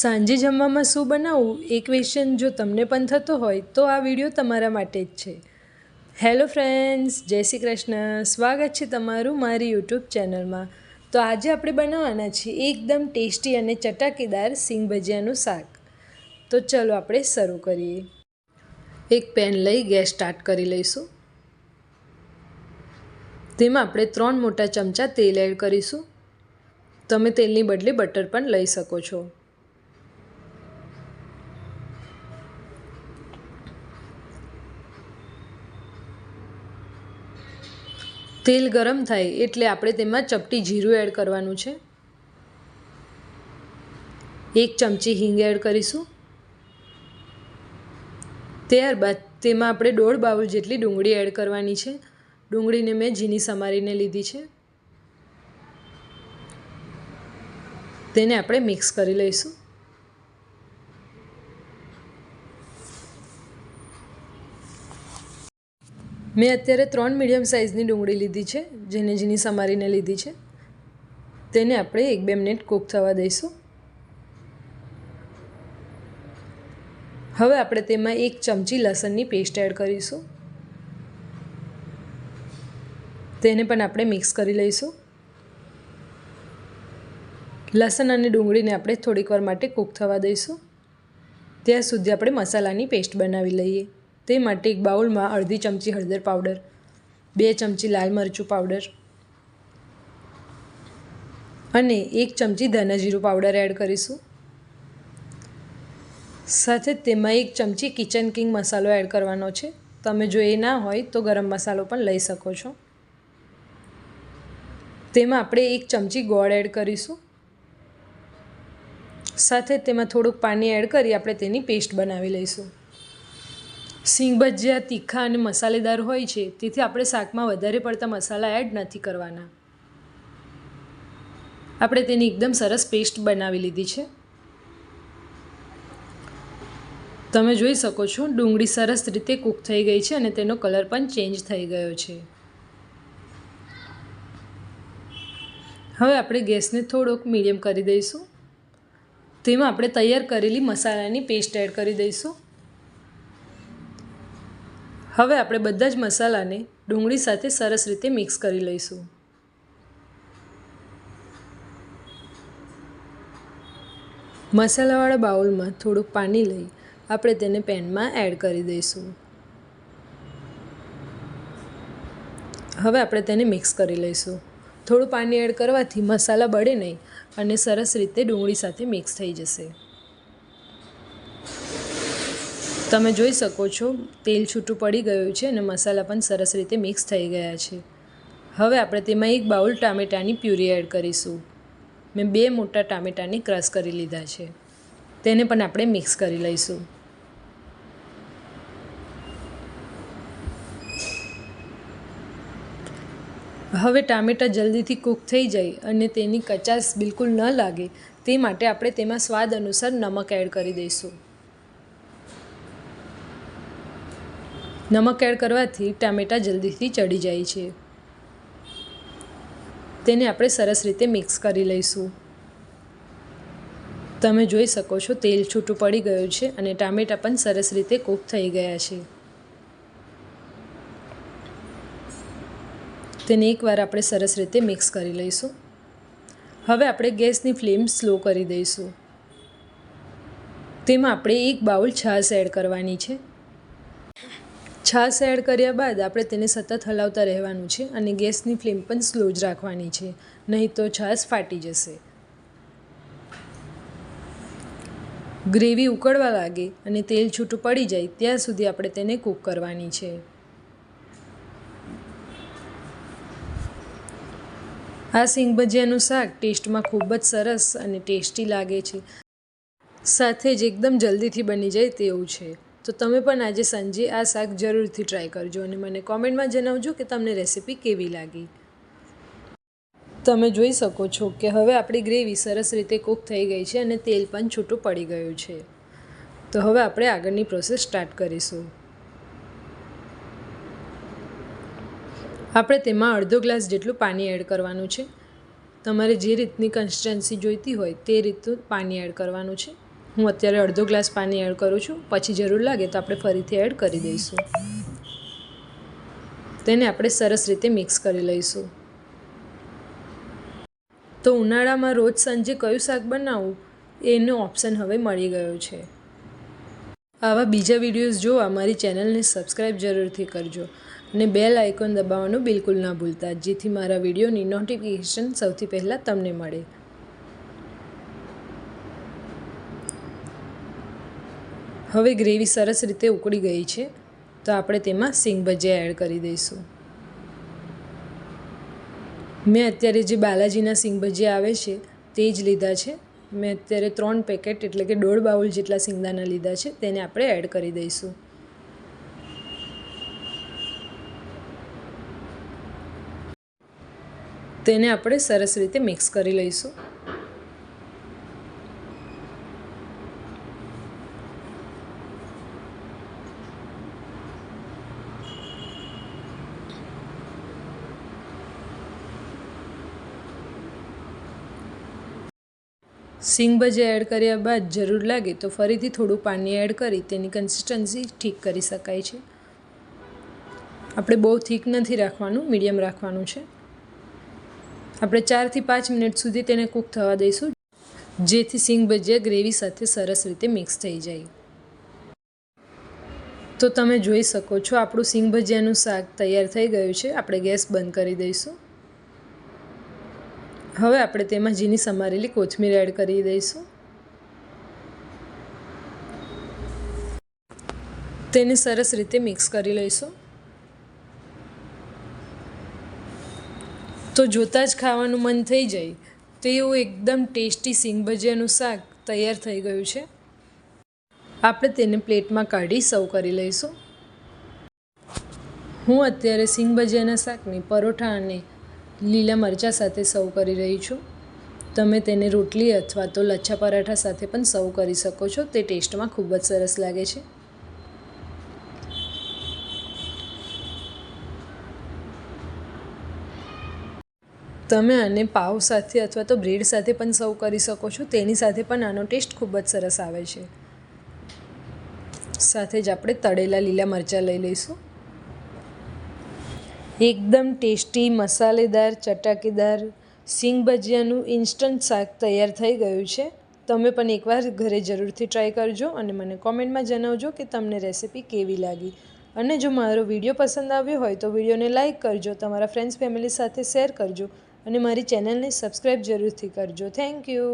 સાંજે જમવામાં શું બનાવવું એ ક્વેશ્ચન જો તમને પણ થતો હોય, તો આ વીડિયો તમારા માટે જ છે. હેલો ફ્રેન્ડ્સ જય શ્રી કૃષ્ણ. સ્વાગત છે તમારું મારી યુટ્યુબ ચેનલમાં તો આજે આપણે બનાવવાના છીએ એકદમ ટેસ્ટી અને ચટાકેદાર સિંગ ભજીયાનું શાક. તો ચલો આપણે શરૂ કરીએ. એક પેન લઈ ગેસ સ્ટાર્ટ કરી લઈશું. તેમાં આપણે ત્રણ મોટા ચમચા તેલ એડ કરીશું. તમે તેલની બદલે બટર પણ લઈ શકો છો. તેલ ગરમ થાય એટલે આપણે તેમાં ચપટી જીરું એડ કરવાનું છે. એક ચમચી હિંગ એડ કરીશું. ત્યારબાદ તેમાં આપણે દોઢ બાઉલ જેટલી ડુંગળી એડ કરવાની છે. ડુંગળીને મેં ઝીણી સમારીને લીધી છે. તેને આપણે મિક્સ કરી લઈશું. મેં અત્યારે ત્રણ મીડિયમ સાઇઝની ડુંગળી લીધી છે, જેને ઝીણી સમારીને લીધી છે. તેને આપણે એક બે મિનિટ કૂક થવા દઈશું. હવે આપણે તેમાં એક ચમચી લસણની પેસ્ટ એડ કરીશું. તેને પણ આપણે મિક્સ કરી લઈશું. લસણ અને ડુંગળીને આપણે થોડીક વાર માટે કૂક થવા દઈશું. ત્યાં સુધી આપણે મસાલાની પેસ્ટ બનાવી લઈએ. તે માટે એક બાઉલમાં અડધી ચમચી હળદર પાવડર, બે ચમચી લાલ મરચું પાવડર અને એક ચમચી ધાણા જીરું પાવડર એડ કરીશું. સાથે તેમાં એક ચમચી કિચન કિંગ મસાલો એડ કરવાનો છે. તમે જો એ ના હોય તો ગરમ મસાલો પણ લઈ શકો છો. તેમાં આપણે એક ચમચી ગોળ એડ કરીશું. સાથે તેમાં થોડુંક પાણી એડ કરી આપણે તેની પેસ્ટ બનાવી લઈશું. સિંગ ભજીયા, તીખા અને મસાલેદાર હોય છે, તેથી આપણે શાકમાં વધારે પડતા મસાલા એડ નથી કરવાના. આપણે તેની એકદમ સરસ પેસ્ટ બનાવી લીધી છે. તમે જોઈ શકો છો, ડુંગળી સરસ રીતે કૂક થઈ ગઈ છે અને તેનો કલર પણ ચેન્જ થઈ ગયો છે. હવે આપણે ગેસને થોડોક મીડિયમ કરી દઈશું. તેમાં આપણે તૈયાર કરેલી મસાલાની પેસ્ટ એડ કરી દઈશું. હવે આપણે બધા જ મસાલાને ડુંગળી સાથે સરસ રીતે મિક્સ કરી લઈશું. મસાલાવાળા બાઉલમાં થોડુંક પાણી લઈ આપણે તેને પેનમાં એડ કરી દઈશું. હવે આપણે તેને મિક્સ કરી લઈશું. થોડું પાણી એડ કરવાથી મસાલા બળે નહીં અને સરસ રીતે ડુંગળી સાથે મિક્સ થઈ જશે. તમે જોઈ શકો છો, તેલ છૂટું પડી ગયું છે અને મસાલા પણ સરસ રીતે મિક્સ થઈ ગયા છે. હવે આપણે તેમાં એક બાઉલ ટામેટાની પ્યુરી એડ કરીશું. મેં બે મોટા ટામેટાની ક્રશ કરી લીધા છે. તેને પણ આપણે મિક્સ કરી લઈશું. હવે ટામેટાં જલ્દીથી કૂક થઈ જાય અને તેની કચાશ બિલકુલ ન લાગે, તે માટે આપણે તેમાં સ્વાદ અનુસાર નમક એડ કરી દઈશું. નમક એડ કરવાથી ટામેટાં જલ્દીથી ચડી જાય છે. તેને આપણે સરસ રીતે મિક્સ કરી લઈશું. તમે જોઈ શકો છો તેલ છૂટું પડી ગયું છે અને ટામેટાં પણ સરસ રીતે કૂક થઈ ગયા છે. તેને એકવાર આપણે સરસ રીતે મિક્સ કરી લઈશું. હવે આપણે ગેસની ફ્લેમ સ્લો કરી દઈશું. તેમાં આપણે એક બાઉલ છાશ એડ કરવાની છે. છાશ એડ કર્યા બાદ આપણે તેને સતત હલાવતા રહેવાનું છે અને ગેસની ફ્લેમ પણ સ્લો જ રાખવાની છે. નહીં તો છાશ ફાટી જશે. ગ્રેવી ઉકળવા લાગે અને તેલ છૂટું પડી જાય ત્યાં સુધી આપણે તેને કૂક કરવાની છે. આ સિંગ ભજીયાનું શાક ટેસ્ટમાં ખૂબ જ સરસ અને ટેસ્ટી લાગે છે. સાથે જ એકદમ જલ્દીથી બની જાય તેવું છે. તો તમે પણ આજે સાંજે આ શાક જરૂરથી ટ્રાય કરજો અને મને કોમેન્ટમાં જણાવજો કે તમને રેસીપી કેવી લાગી. તમે જોઈ શકો છો કે હવે આપણી ગ્રેવી સરસ રીતે કૂક થઈ ગઈ છે અને તેલ પણ છૂટું પડી ગયું છે. તો હવે આપણે આગળની પ્રોસેસ સ્ટાર્ટ કરીશું. આપણે તેમાં અડધો ગ્લાસ જેટલું પાણી એડ કરવાનું છે. તમારે જે રીતની કન્સિસ્ટન્સી જોઈતી હોય તે રીતનું પાણી એડ કરવાનું છે. હું અત્યારે અડધો ગ્લાસ પાણી એડ કરું છું. પછી જરૂર લાગે તો આપણે ફરીથી એડ કરી દઈશું. તેને આપણે સરસ રીતે મિક્સ કરી લઈશું. તો ઉનાળામાં રોજ સાંજે કયું શાક બનાવવું? એનો ઓપ્શન હવે મળી ગયો છે. આવા બીજા વિડીયોઝ જોવા મારી ચેનલને સબસ્ક્રાઈબ જરૂરથી કરજો અને બેલ આઇકોન દબાવવાનું બિલકુલ ના ભૂલતા, જેથી મારા વિડીયોની નોટિફિકેશન સૌથી પહેલાં તમને મળે. હવે ગ્રેવી સરસ રીતે ઉકળી ગઈ છે, તો આપણે તેમાં સિંગ ભજીયા એડ કરી દઈશું. મેં અત્યારે જે બાલાજીના સિંગ ભજીયા આવે છે, તે જ લીધા છે. મેં અત્યારે ત્રણ પેકેટ એટલે કે દોઢ બાઉલ જેટલા સિંગદાના લીધા છે, તેને આપણે એડ કરી દઈશું. તેને આપણે સરસ રીતે મિક્સ કરી લઈશું. સિંગ એડ કર્યા બાદ જરૂર લાગે તો ફરીથી થોડું પાણી એડ કરી તેની કન્સિસ્ટન્સી ઠીક કરી શકાય છે. આપણે બહુ થીક નથી રાખવાનું મીડિયમ રાખવાનું છે. આપણે ચારથી પાંચ મિનિટ સુધી તેને કૂક થવા દઈશું, જેથી સિંગ ભજીયા ગ્રેવી સાથે સરસ રીતે મિક્સ થઈ જાય. તો તમે જોઈ શકો છો આપણું સિંગ ભજીયાનું શાક તૈયાર થઈ ગયું છે. આપણે ગેસ બંધ કરી દઈશું. હવે આપણે તેમાં ઝીણી સમારેલી કોથમીર એડ કરી દઈશું. તેને સરસ રીતે મિક્સ કરી લઈશું. તો જોતાં જ ખાવાનું મન થઈ જાય. તેવું એકદમ ટેસ્ટી સિંગ ભજીયાનું શાક તૈયાર થઈ ગયું છે. આપણે તેને પ્લેટમાં કાઢી સર્વ કરી લઈશું. હું અત્યારે સિંગ ભજીયાના શાકની પરોઠા અને લીલા મરચાં સાથે સર્વ કરી રહી છું. તમે તેને રોટલી અથવા તો લચ્છા પરાઠા સાથે પણ સર્વ કરી શકો છો. તે ટેસ્ટમાં ખૂબ જ સરસ લાગે છે. તમે આને પાવ સાથે અથવા તો બ્રેડ સાથે પણ સર્વ કરી શકો છો. તેની સાથે પણ આનો ટેસ્ટ ખૂબ જ સરસ આવે છે. સાથે જ આપણે તળેલા લીલા મરચાં લઈ લઈશું. એકદમ ટેસ્ટી, મસાલેદાર, ચટાકેદાર, સિંગ ભજીયાનું ઇન્સ્ટન્ટ શાક તૈયાર થઈ ગયું છે. તમે પણ એકવાર ઘરે જરૂરથી ટ્રાય કરજો અને મને કોમેન્ટમાં જણાવજો કે તમને રેસિપી કેવી લાગી. અને જો મારો વીડિયો પસંદ આવ્યો હોય તો વિડીયોને લાઇક કરજો, તમારા ફ્રેન્ડ્સ ફેમિલી સાથે શેર કરજો અને મારી ચેનલને સબસ્ક્રાઈબ જરૂરથી કરજો. Thank you